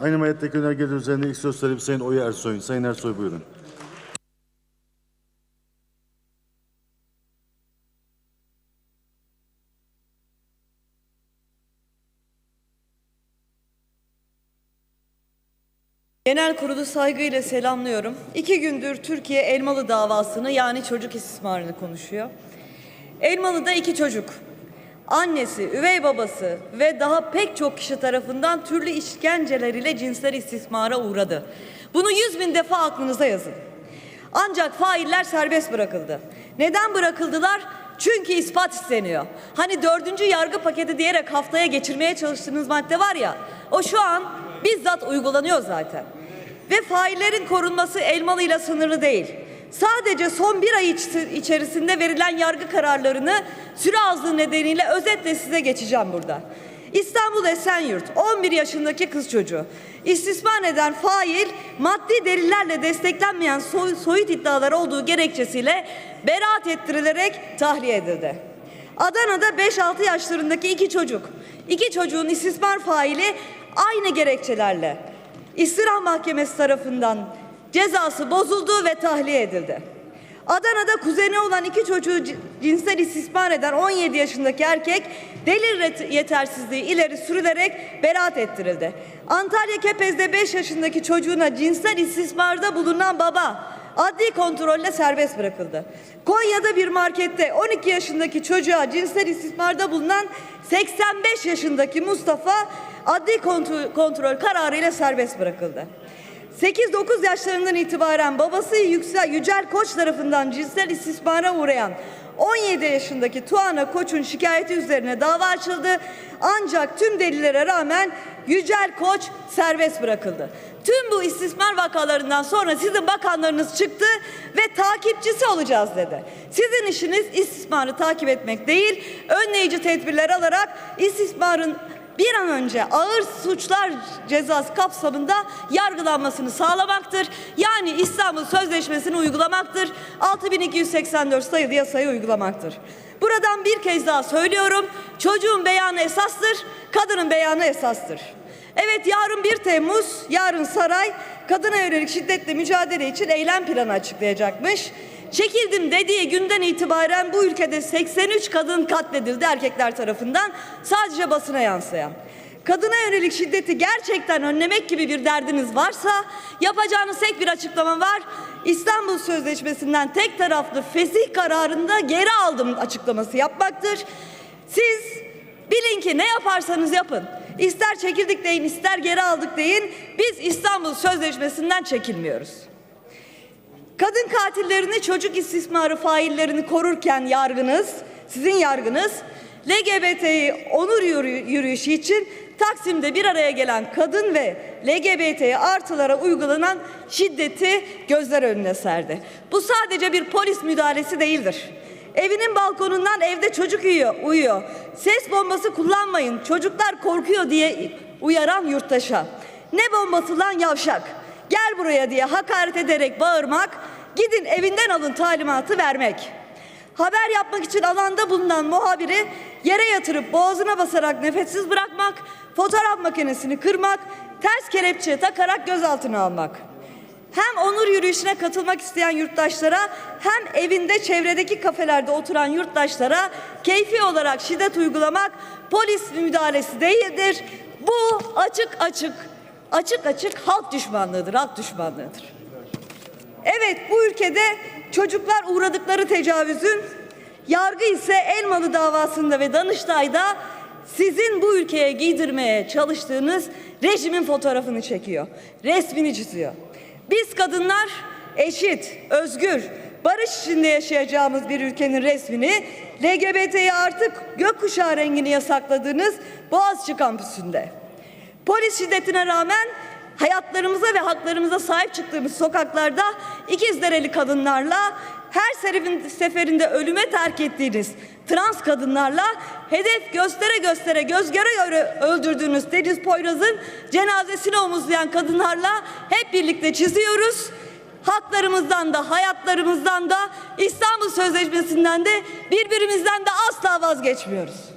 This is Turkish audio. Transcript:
Aynı maddedeki önergeler üzerine ilk söz sahibi Sayın Oya Ersoy'un. Sayın Ersoy buyurun. Genel kurulu saygıyla selamlıyorum. İki gündür Türkiye Elmalı davasını yani çocuk istismarını konuşuyor. Elmalı'da iki çocuk. Annesi, üvey babası ve daha pek çok kişi tarafından türlü işkenceler ile cinsel istismara uğradı. Bunu yüz bin defa aklınıza yazın. Ancak failler serbest bırakıldı. Neden bırakıldılar? Çünkü ispat isteniyor. Hani dördüncü yargı paketi diyerek haftaya geçirmeye çalıştığınız madde var ya, o şu an bizzat uygulanıyor zaten. Ve faillerin korunması Elmalı'yla sınırlı değil. Sadece son bir ay iç- içerisinde verilen yargı kararlarını süre azlığı nedeniyle özetle size geçeceğim burada. İstanbul Esenyurt 11 yaşındaki kız çocuğu. İstismar eden fail maddi delillerle desteklenmeyen soy, soyut iddiaları olduğu gerekçesiyle beraat ettirilerek tahliye edildi. Adana'da 5-6 yaşlarındaki iki çocuk. İki çocuğun istismar faili aynı gerekçelerle İstirah Mahkemesi tarafından cezası bozuldu ve tahliye edildi. Adana'da kuzeni olan iki çocuğu cinsel istismar eden 17 yaşındaki erkek delil yetersizliği ileri sürülerek beraat ettirildi. Antalya Kepez'de 5 yaşındaki çocuğuna cinsel istismarda bulunan baba adli kontrolle serbest bırakıldı. Konya'da bir markette 12 yaşındaki çocuğa cinsel istismarda bulunan 85 yaşındaki Mustafa adli kontrol, kontrol kararıyla serbest bırakıldı. 8-9 yaşlarından itibaren babası Yüksel, Yücel Koç tarafından cinsel istismara uğrayan 17 yaşındaki Tuana Koç'un şikayeti üzerine dava açıldı. Ancak tüm delillere rağmen Yücel Koç serbest bırakıldı. Tüm bu istismar vakalarından sonra sizin bakanlarınız çıktı ve takipçisi olacağız dedi. Sizin işiniz istismarı takip etmek değil, önleyici tedbirler alarak istismarın bir an önce ağır suçlar cezası kapsamında yargılanmasını sağlamaktır. Yani İstanbul Sözleşmesi'ni uygulamaktır. 6284 sayılı yasayı uygulamaktır. Buradan bir kez daha söylüyorum. Çocuğun beyanı esastır, kadının beyanı esastır. Evet yarın 1 Temmuz, yarın saray kadına yönelik şiddetle mücadele için eylem planı açıklayacakmış. Çekildim dediği günden itibaren bu ülkede 83 kadın katledildi erkekler tarafından sadece basına yansıyan. Kadına yönelik şiddeti gerçekten önlemek gibi bir derdiniz varsa yapacağınız tek bir açıklama var. İstanbul Sözleşmesi'nden tek taraflı fesih kararında geri aldım açıklaması yapmaktır. Siz bilin ki ne yaparsanız yapın. İster çekildik deyin, ister geri aldık deyin. Biz İstanbul Sözleşmesi'nden çekilmiyoruz. Kadın katillerini, çocuk istismarı faillerini korurken yargınız, sizin yargınız LGBT'yi onur yürü- yürüyüşü için Taksim'de bir araya gelen kadın ve LGBT artılara uygulanan şiddeti gözler önüne serdi. Bu sadece bir polis müdahalesi değildir. Evinin balkonundan evde çocuk uyuyor, uyuyor. Ses bombası kullanmayın, çocuklar korkuyor diye uyaran yurttaşa. Ne bombası lan yavşak? Gel buraya diye hakaret ederek bağırmak, gidin evinden alın talimatı vermek. Haber yapmak için alanda bulunan muhabiri yere yatırıp boğazına basarak nefessiz bırakmak, fotoğraf makinesini kırmak, ters kelepçe takarak gözaltına almak. Hem onur yürüyüşüne katılmak isteyen yurttaşlara hem evinde çevredeki kafelerde oturan yurttaşlara keyfi olarak şiddet uygulamak polis müdahalesi değildir. Bu açık açık açık açık halk düşmanlığıdır, halk düşmanlığıdır. Evet bu ülkede çocuklar uğradıkları tecavüzün yargı ise Elmalı davasında ve Danıştay'da sizin bu ülkeye giydirmeye çalıştığınız rejimin fotoğrafını çekiyor. Resmini çiziyor. Biz kadınlar eşit, özgür, barış içinde yaşayacağımız bir ülkenin resmini LGBT'ye artık gökkuşağı rengini yasakladığınız Boğaziçi kampüsünde. Polis şiddetine rağmen hayatlarımıza ve haklarımıza sahip çıktığımız sokaklarda ikizdereli kadınlarla her seferin- seferinde ölüme terk ettiğiniz trans kadınlarla hedef göstere göstere göz göre göre öldürdüğünüz Deniz Poyraz'ın cenazesini omuzlayan kadınlarla hep birlikte çiziyoruz. Haklarımızdan da hayatlarımızdan da İstanbul Sözleşmesi'nden de birbirimizden de asla vazgeçmiyoruz.